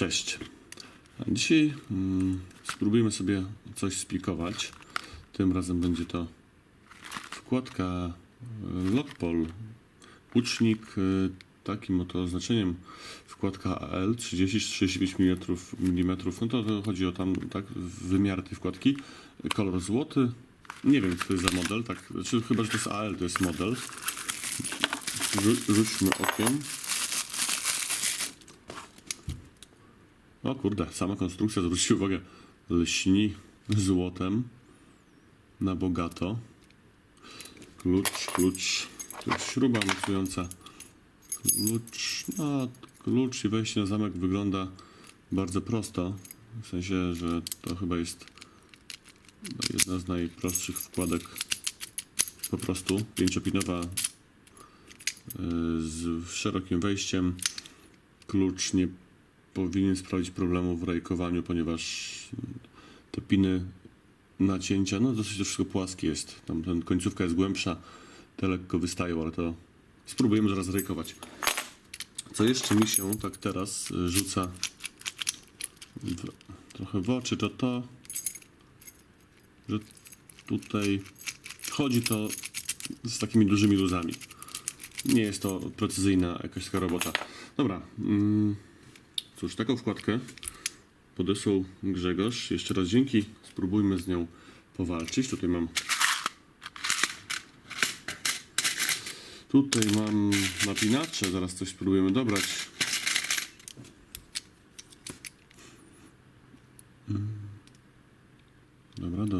Cześć. Dzisiaj mm, spróbujemy sobie coś splikować. Tym razem będzie to wkładka e, Lockpol. Łucznik e, takim oto oznaczeniem wkładka AL 30-35 mm. No to, to chodzi o tam tak wymiar tej wkładki. Kolor złoty. Nie wiem co to jest za model, tak. Znaczy, chyba, że to jest AL, to jest model. Rzu- Rzućmy okiem. O kurde, sama konstrukcja, zwróćcie uwagę, lśni złotem na bogato. Klucz, klucz, jest śruba mocująca. Klucz, no, klucz i wejście na zamek wygląda bardzo prosto. W sensie, że to chyba jest no, jedna z najprostszych wkładek po prostu. Pięciopinowa y, z szerokim wejściem. Klucz nie powinien sprawić problemu w rajkowaniu, ponieważ te piny nacięcia, no dosyć to wszystko płaskie jest. Tam ten końcówka jest głębsza, te lekko wystają, ale to spróbujemy zaraz rajkować. Co jeszcze mi się tak teraz y, rzuca w, trochę w oczy, to to, że tutaj chodzi to z takimi dużymi luzami. Nie jest to precyzyjna jakaś taka robota. Dobra. Mm, Cóż, taką wkładkę podesłał Grzegorz. Jeszcze raz dzięki. Spróbujmy z nią powalczyć. Tutaj mam. Tutaj mam napinacze. Zaraz coś spróbujemy dobrać. Dobra, do,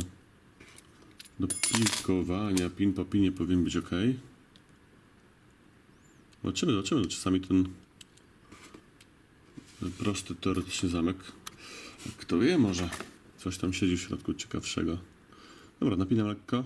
do pikowania. Pin po pinie powinien być ok. Zobaczymy, zobaczymy. Czasami ten prosty teoretycznie zamek. Kto wie, może coś tam siedzi w środku ciekawszego. Dobra, napinam lekko.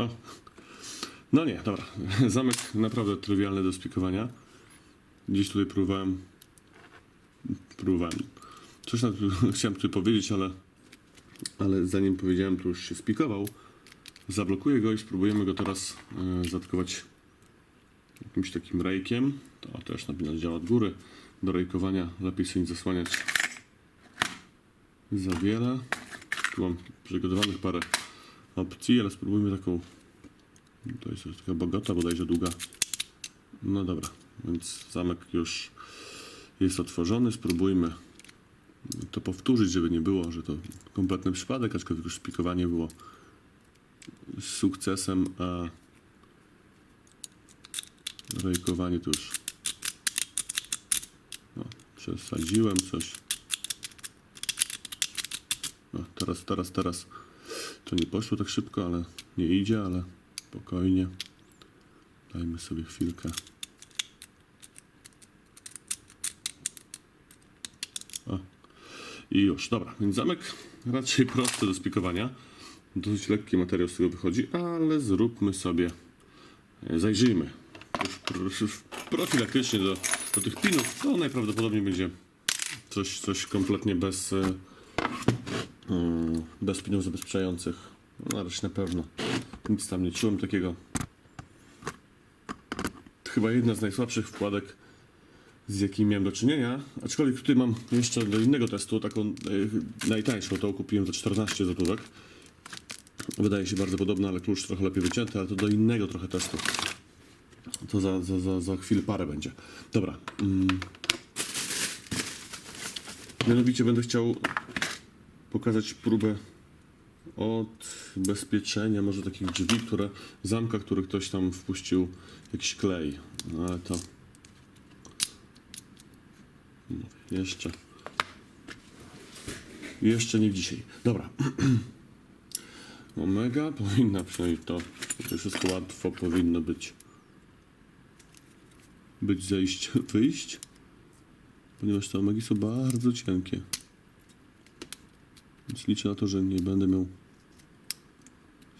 O. No nie, dobra. Zamek naprawdę trywialny do spikowania. Gdzieś tutaj próbowałem. Próbowałem. Coś tam chciałem tutaj powiedzieć, ale, ale zanim powiedziałem, to już się spikował. Zablokuję go i spróbujemy go teraz e, zatkować jakimś takim rejkiem. To też napinacz działa od góry. Do rejkowania lepiej sobie nie zasłaniać za wiele. Tu mam przygotowanych parę opcji, ale spróbujmy taką. To jest taka bogata, bodajże długa. No dobra, więc zamek już jest otworzony. Spróbujmy to powtórzyć, żeby nie było, że to kompletny przypadek, aczkolwiek już spikowanie było z sukcesem, a rejkowanie to już no, przesadziłem coś. No, teraz, teraz, teraz to nie poszło tak szybko, ale nie idzie, ale spokojnie. Dajmy sobie chwilkę. O. I już, dobra, więc zamek raczej prosty do spikowania. Dosyć lekki materiał z tego wychodzi, ale zróbmy sobie, e, zajrzyjmy już pro- już profilaktycznie do, do tych pinów. To najprawdopodobniej będzie coś, coś kompletnie bez, e, bez pinów zabezpieczających. No, raczej na pewno. Nic tam nie czułem takiego. Chyba jedna z najsłabszych wkładek, z jakimi miałem do czynienia. Aczkolwiek tutaj mam jeszcze do innego testu, taką e, najtańszą, tą kupiłem za 14 złotówek. Wydaje się bardzo podobna, ale klucz trochę lepiej wycięty, ale to do innego trochę testu. To za, za, za, za chwilę parę będzie. Dobra. Mm. Mianowicie będę chciał pokazać próbę odbezpieczenia może takich drzwi, które zamka, który ktoś tam wpuścił jakiś klej. No ale to jeszcze jeszcze nie dzisiaj. Dobra. Omega powinna przynajmniej to, to wszystko łatwo powinno być być zejść, wyjść, ponieważ te omegi są bardzo cienkie. Więc liczę na to, że nie będę miał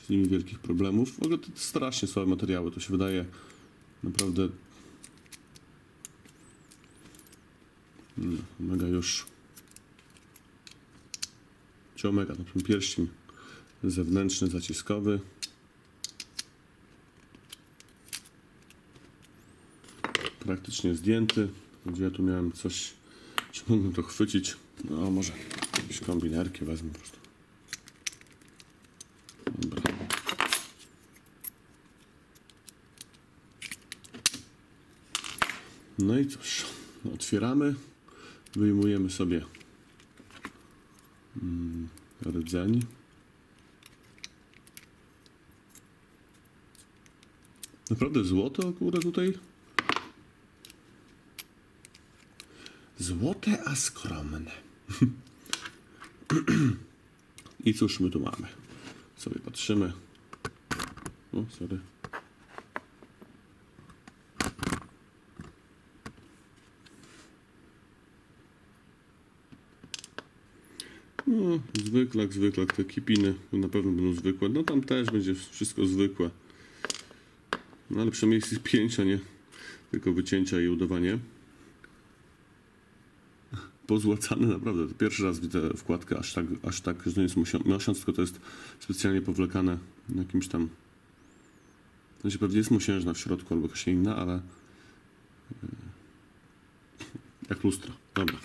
z nimi wielkich problemów. W ogóle to strasznie słabe materiały, to się wydaje naprawdę no, omega już czy na przykład pierścień zewnętrzny, zaciskowy. Praktycznie zdjęty. Gdzie ja tu miałem coś, czy mógłbym to chwycić? No może jakieś kombinerki wezmę po prostu. Dobra. No i cóż, otwieramy, wyjmujemy sobie mm, rdzeń. Naprawdę złoto akurat tutaj? Złote, a skromne. I cóż my tu mamy? Sobie patrzymy. O, sorry. No, zwykle, jak zwykle, te kipiny na pewno będą zwykłe. No tam też będzie wszystko zwykłe. No ale przynajmniej jest pięć, a nie tylko wycięcia i udawanie. Pozłacane naprawdę. To pierwszy raz widzę wkładkę aż tak, aż tak że to jest miesiąc, tylko to jest specjalnie powlekane jakimś tam. Znaczy pewnie jest musiężna w środku albo jakaś inna, ale. yy, Jak lustro. Dobra.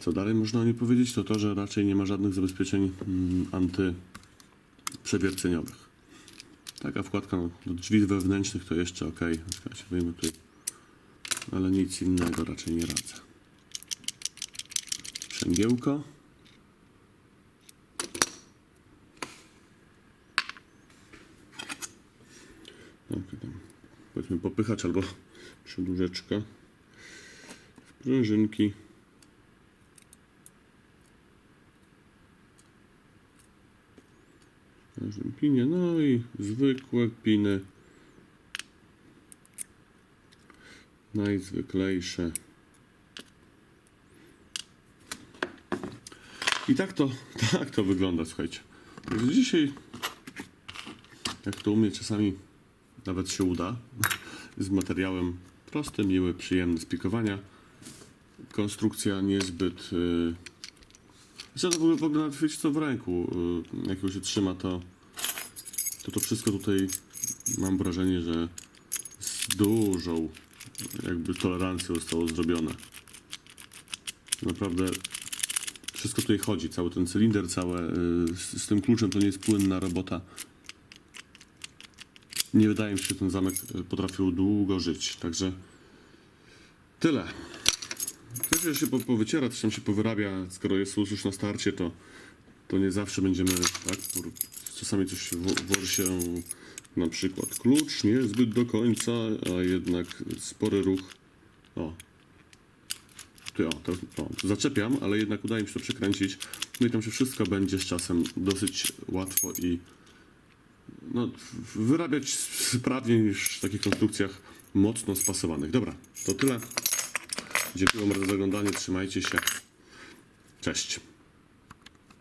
Co dalej można o niej powiedzieć, to to, że raczej nie ma żadnych zabezpieczeń mm, antyprzewierceniowych. Taka wkładka no, do drzwi wewnętrznych to jeszcze ok. Wyjmę tutaj. Ale nic innego raczej nie radzę. Przęgiełko. Tak, tam, powiedzmy popychacz albo przedłużeczka. Sprężynki. każdym pinie. No i zwykłe piny. Najzwyklejsze. I tak to, tak to wygląda, słuchajcie. Także dzisiaj, jak to u mnie czasami nawet się uda, z materiałem prosty, miły, przyjemny z pikowania. Konstrukcja niezbyt... Yy, Zresztą w ogóle, w ogóle nawet wiecie co w ręku, y, jak ją się trzyma, to, to to wszystko tutaj mam wrażenie, że z dużą jakby tolerancją zostało zrobione. Naprawdę wszystko tutaj chodzi, cały ten cylinder, całe y, z, z tym kluczem to nie jest płynna robota. Nie wydaje mi się, że ten zamek y, potrafił długo żyć, także tyle. Też się po, powyciera, też tam się powyrabia, skoro jest już na starcie, to, to nie zawsze będziemy, tak, czasami coś włoży się, na przykład klucz, nie zbyt do końca, a jednak spory ruch, o, tu, o, to, zaczepiam, ale jednak udaje mi się to przekręcić, no i tam się wszystko będzie z czasem dosyć łatwo i no, wyrabiać sprawniej niż w takich konstrukcjach mocno spasowanych. Dobra, to tyle. Dziękuję bardzo za oglądanie, trzymajcie się. Cześć.